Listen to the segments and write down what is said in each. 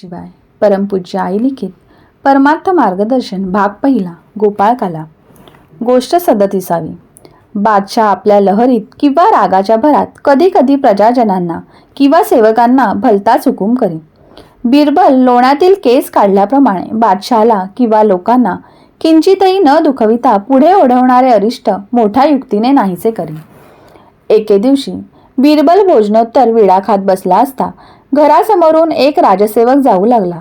शिवाय. परमपूज्य आई लिखित परमार्थ मार्गदर्शन भाग पहिला गोपाळकाला. गोष्ट सदतीसावी. बादशाह आपल्या लहरीत किंवा रागाच्या भरात कधी कधी प्रजाजनांना किंवा सेवकांना भलताच हुकूम करी. बिरबल लोण्यातील केस काढल्याप्रमाणे बादशहाला किंवा लोकांना किंचितही न दुखविता पुढे ओढवणारे अरिष्ट मोठ्या युक्तीने नाहीसे करी. एके दिवशी बिरबल भोजनोत्तर विडा खात बसला असता घरासमोरून एक राजसेवक जाऊ लागला.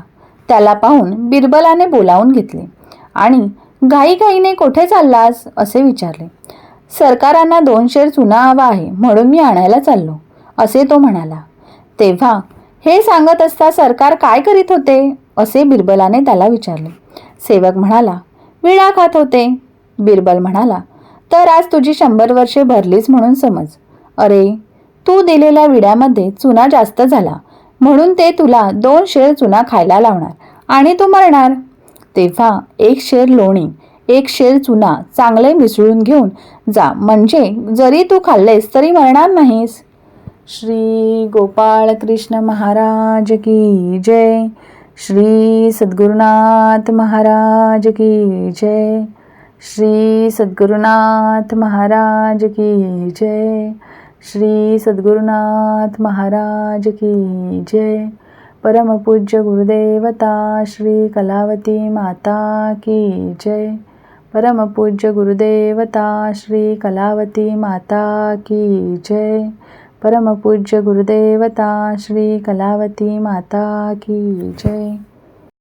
त्याला पाहून बिरबलाने बोलावून घेतले. आणि घाईघाईने कोठे चाललास? असे विचारले. सरकारांना दोन शेर चुना हवा आहे म्हणून मी आणायला चाललो असे तो म्हणाला. तेव्हा हे सांगत असता सरकार काय करीत होते? असे बिरबलाने त्याला विचारले. सेवक म्हणाला विडा खात होते. बिरबल म्हणाला तर आज तुझी शंभर वर्षे भरलीच म्हणून समज. अरे तू दिलेल्या विड्यामध्ये चुना जास्त झाला. म्हणून ते तुला दोन शेर चुना खायला लावणार. आणि तू मरणार. तेव्हा एक शेर लोणी एक शेर चुना चांगले मिसळून घेऊन जा. म्हणजे जरी तू खाल्लेस तरी मरणार नाहीस. श्री गोपाळ कृष्ण महाराज की जय. श्री सद्गुरुनाथ महाराज की जय. श्री सद्गुरुनाथ महाराज की जय. श्री सद्गुरुनाथ महाराज की जय। परमपूज्य गुरुदेवता श्री कलावती माता की जय। परमपूज्य गुरुदेवता श्री कलावती माता की जय। परमपूज्य गुरुदेवता श्री कलावती माता की जय।